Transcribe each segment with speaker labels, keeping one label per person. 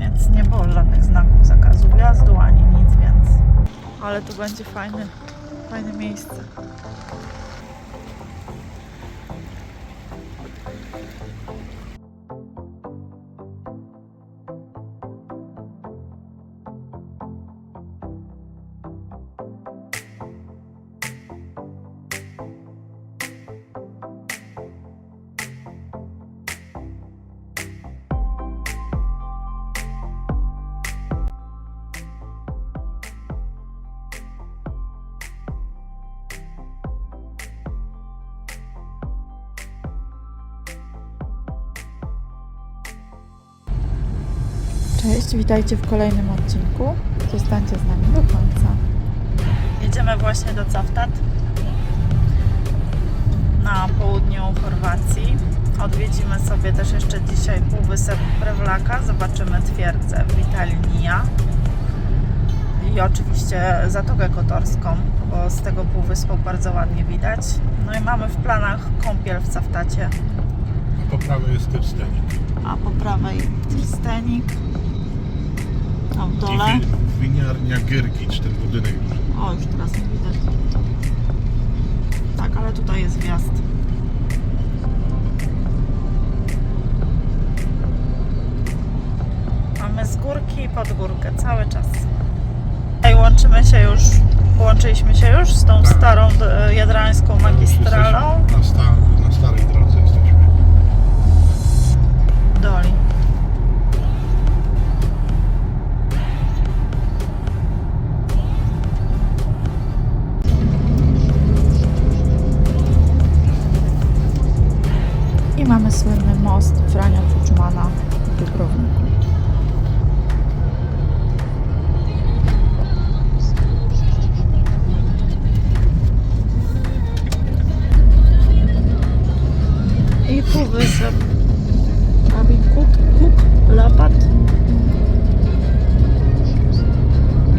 Speaker 1: koniec. Nie było żadnych znaków zakazu wjazdu ani nic, więc. Ale tu będzie fajny, fajne miejsce. Cześć, witajcie w kolejnym odcinku. Zostańcie z nami do końca. Jedziemy właśnie do Cavtat na południu Chorwacji. Odwiedzimy sobie też jeszcze dzisiaj półwysep Prewlaka, zobaczymy twierdzę Vitalnia i oczywiście Zatokę Kotorską, bo z tego półwyspu bardzo ładnie widać. No i mamy w planach kąpiel w Cavtacie,
Speaker 2: Po prawej jest Tyrstenik.
Speaker 1: a po prawej Trstenik, w dole...
Speaker 2: I wi- winiarnia Gyrgicz, ten budynek duży.
Speaker 1: O, już teraz nie widać. Tak, ale tutaj jest wjazd. Mamy z górki i pod górkę cały czas. Tutaj łączymy się już, połączyliśmy się już z tą
Speaker 2: Tak.
Speaker 1: starą e, jadrańską magistralą
Speaker 2: Jesteśmy Na, sta- na starej drodze jesteśmy.
Speaker 1: Doli. I mamy słynny most Frania Tuczmana w Dubrowniku. I półwysep Abikut, Kuk, Lapat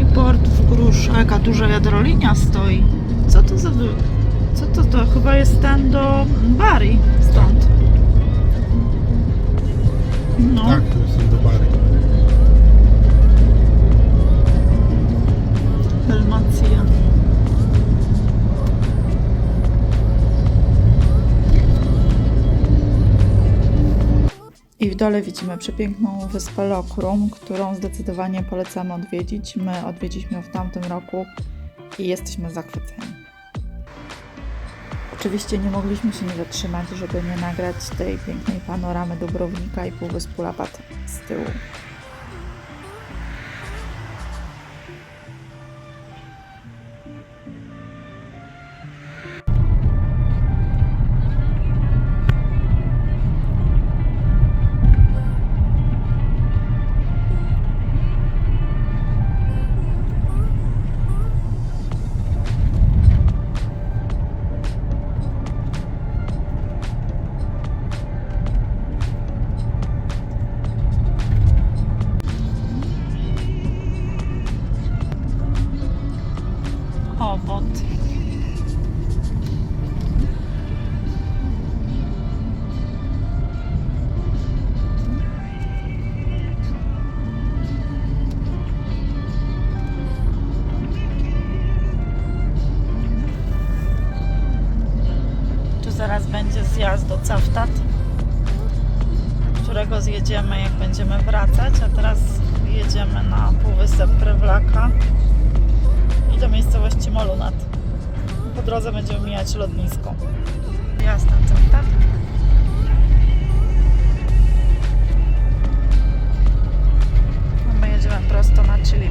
Speaker 1: i port w Grusz. A jaka duża jadrolinia stoi. Co to za... Co to to? Chyba jest ten do Bari stąd. No.
Speaker 2: Tak, to jest ten do Bary.
Speaker 1: Dalmacja. I w dole widzimy przepiękną wyspę Lokrum, którą zdecydowanie polecamy odwiedzić. My odwiedziliśmy ją w tamtym roku i jesteśmy zachwyceni. Oczywiście nie mogliśmy się nie zatrzymać, żeby nie nagrać tej pięknej panoramy Dubrownika i Półwyspu Lapat z tyłu. Zaraz będzie zjazd do Cavtat, którego zjedziemy jak będziemy wracać, a teraz jedziemy na półwysep Prewlaka i do miejscowości Molunat. Po drodze będziemy mijać lotnisko. Jasne, co tak? A my jedziemy prosto na Chile.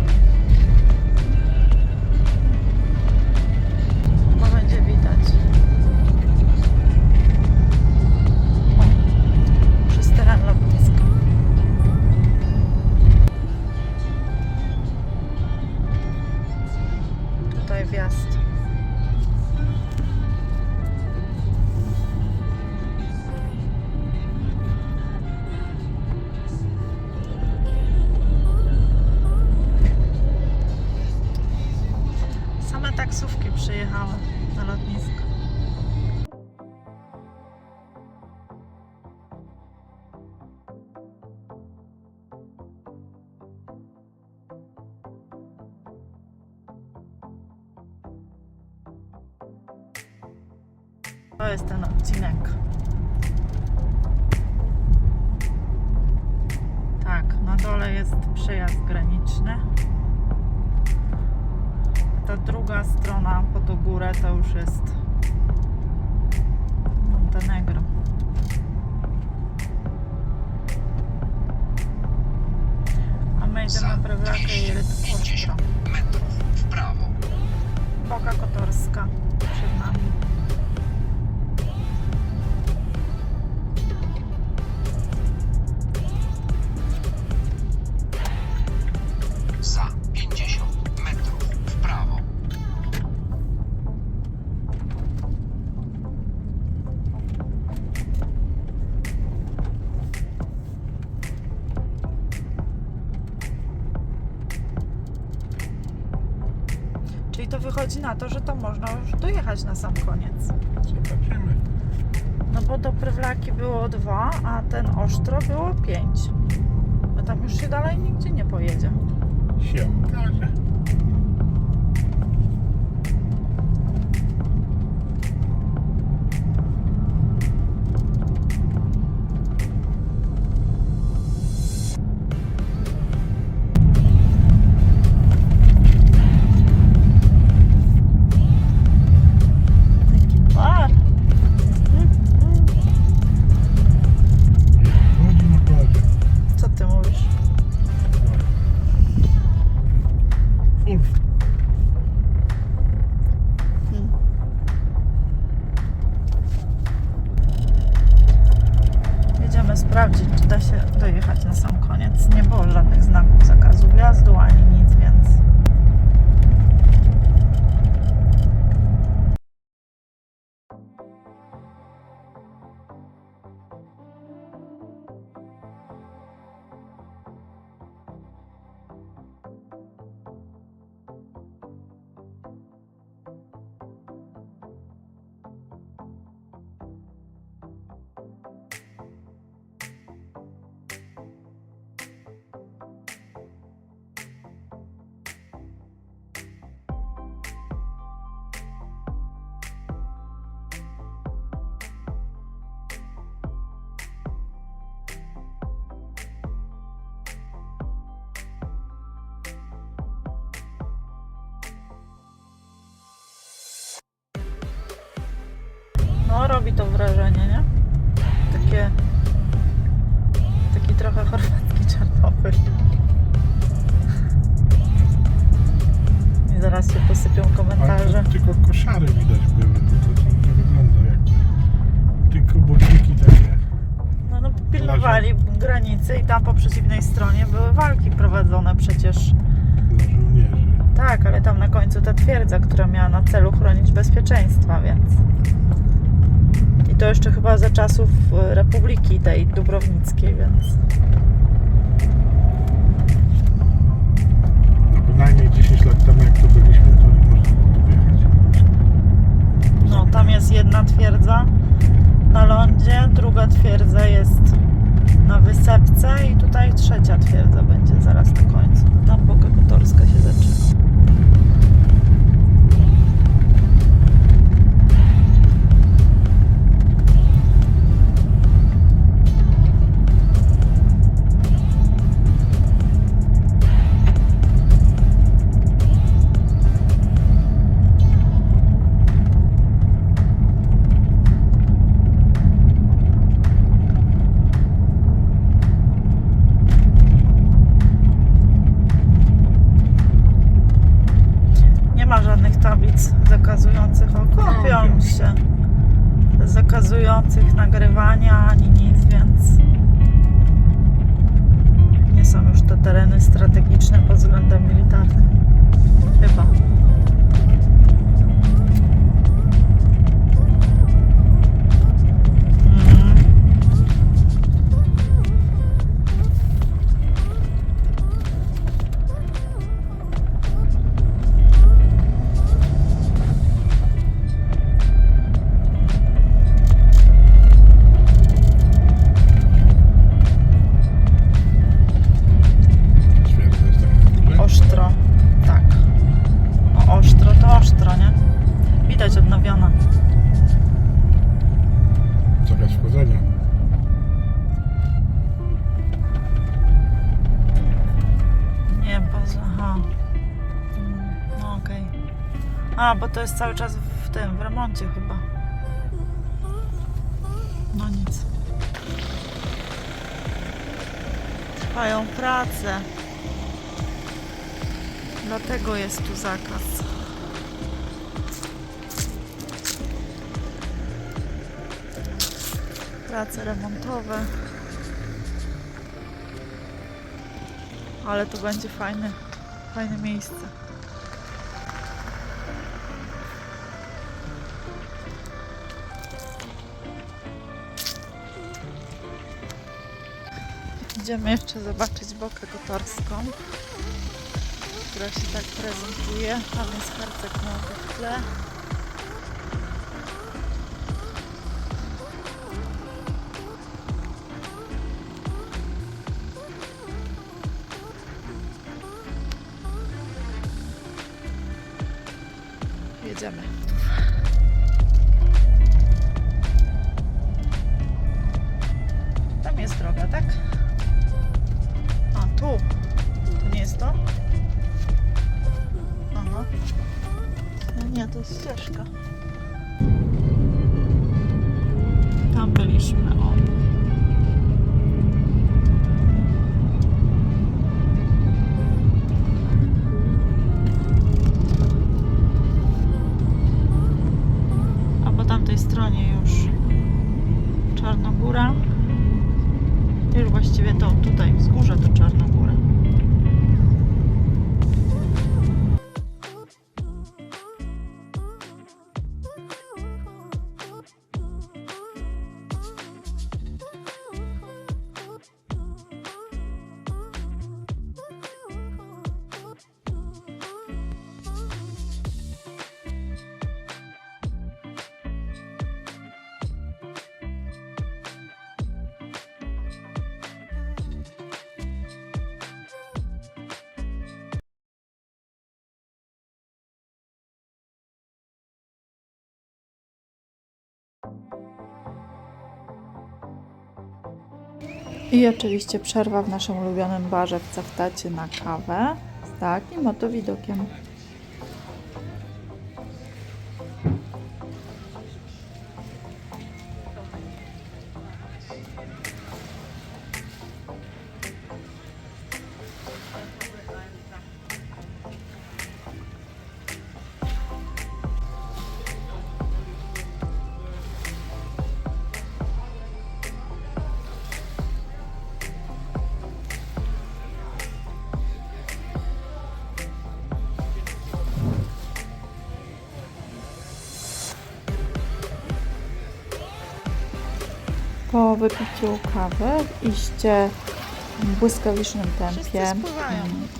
Speaker 1: To jest ten odcinek. Tak, na dole jest przejazd graniczny. Ta druga strona po tą górę to już jest Montenegro. A my idziemy na Prewlakę i Rytm
Speaker 3: 50 metrów w prawo.
Speaker 1: Boga Kotorska przed nami. Na to, że to można już dojechać na sam koniec.
Speaker 2: Zobaczymy.
Speaker 1: No bo do Prywlaki było dwa, a ten Osztro było pięć. No tam już się dalej nigdzie nie pojedzie.
Speaker 2: Się okaże.
Speaker 1: Robi to wrażenie, nie? Takie. Taki trochę chorwacki Czarnobyl. I zaraz się posypią
Speaker 2: Ale
Speaker 1: komentarze.
Speaker 2: to tylko koszary widać były. To, to nie wygląda jakby. Tylko budynki takie.
Speaker 1: No, no pilnowali granicy i tam po przeciwnej stronie były walki prowadzone przecież. Tak, ale tam na końcu ta twierdza, która miała na celu chronić bezpieczeństwa, więc. To jeszcze chyba za czasów e, Republiki tej Dubrownickiej, więc.
Speaker 2: No bynajmniej 10 lat temu jak tu byliśmy, to nie można było tu wjechać.
Speaker 1: No, tam jest jedna twierdza na lądzie, druga twierdza jest na wysepce i tutaj trzecia twierdza będzie zaraz na końcu. Tam Boga Kotorska A, bo to jest cały czas w tym, w remoncie chyba. No nic. Trwają prace. Dlatego jest tu zakaz. Prace remontowe. Ale to będzie fajne, fajne miejsce. Idziemy jeszcze zobaczyć Bokę Gotorską, która się tak prezentuje. Tam jest Herceg Nowy w tle. No I oczywiście przerwa w naszym ulubionym barze w Caftacie na kawę z takim oto widokiem. Po wypiciu kawy w iście w błyskawicznym tempie mm,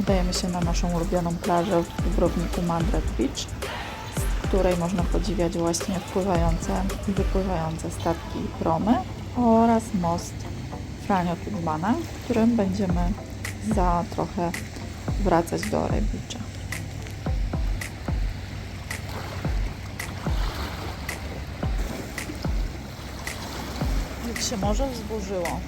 Speaker 1: udajemy się na naszą ulubioną plażę w Dubrowniku Mandret Beach, z której można podziwiać właśnie wpływające i wypływające statki i promy oraz most Franio Tudbana, którym będziemy za trochę wracać do Ray się morze wzburzyło.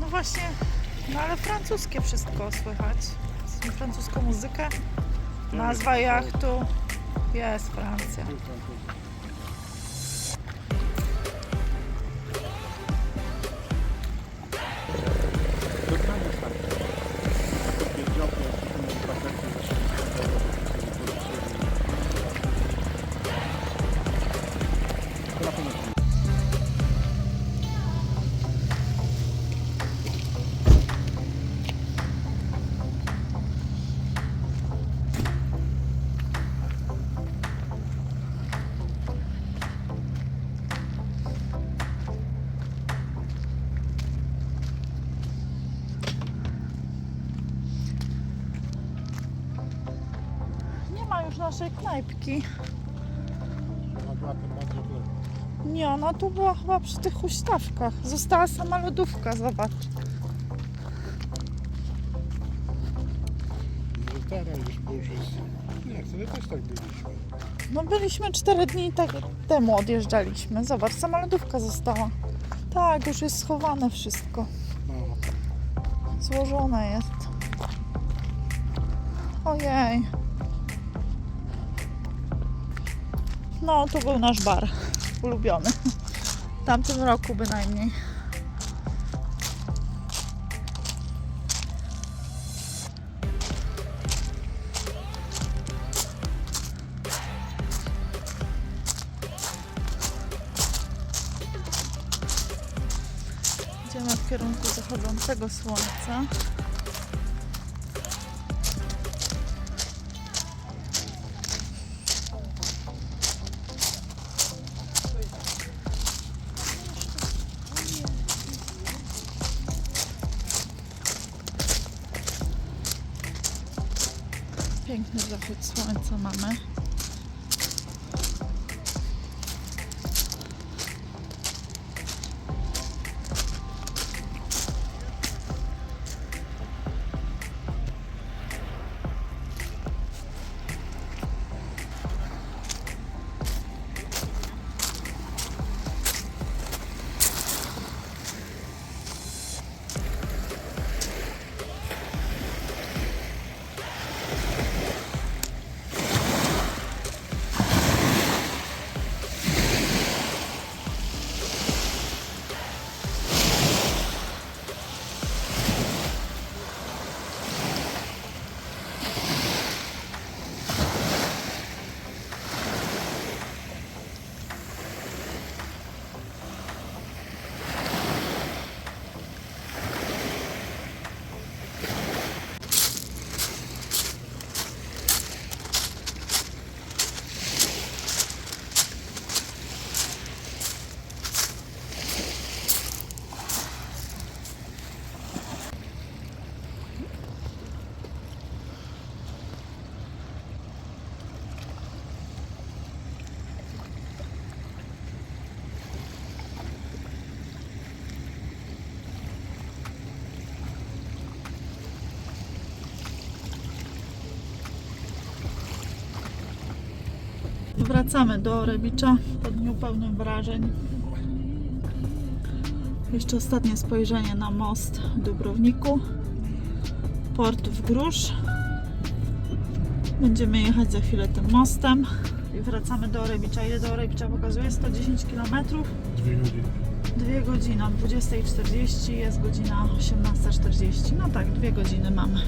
Speaker 1: No właśnie, no ale francuskie wszystko słychać. Francuską muzykę. Nazwa jachtu jest Francja. Naszej knajpki. Nie, ona tu była chyba przy tych huśtawkach. Została sama lodówka, zobacz.
Speaker 2: No teraz już, bo już jest Nie, wtedy też tak byliśmy.
Speaker 1: No byliśmy 4 dni tak temu odjeżdżaliśmy. Zobacz, sama lodówka została. Tak, już jest schowane wszystko.
Speaker 2: No.
Speaker 1: Złożone jest. Ojej. No, to był nasz bar ulubiony. W tamtym roku bynajmniej. Idziemy w kierunku zachodzącego słońca. Zachód słońca mamy. Wracamy do Rebicza po dniu pełnym wrażeń. Jeszcze ostatnie spojrzenie na most w Dubrowniku. Port w Grusz. Będziemy jechać za chwilę tym mostem i wracamy do Rebicza. Ile do Rebicza pokazuje? 110 km.
Speaker 2: Dwie godziny.
Speaker 1: Dwie godziny, o 20.40 jest godzina 18.40. No tak, dwie godziny mamy.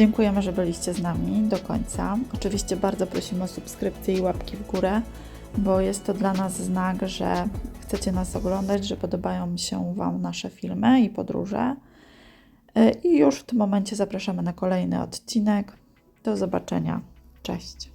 Speaker 3: Dziękujemy, że byliście z nami do końca. Oczywiście bardzo prosimy o subskrypcję i łapki w górę, bo jest to dla nas znak, że chcecie nas oglądać, że podobają się Wam nasze filmy i podróże. I już w tym momencie zapraszamy na kolejny odcinek. Do zobaczenia. Cześć.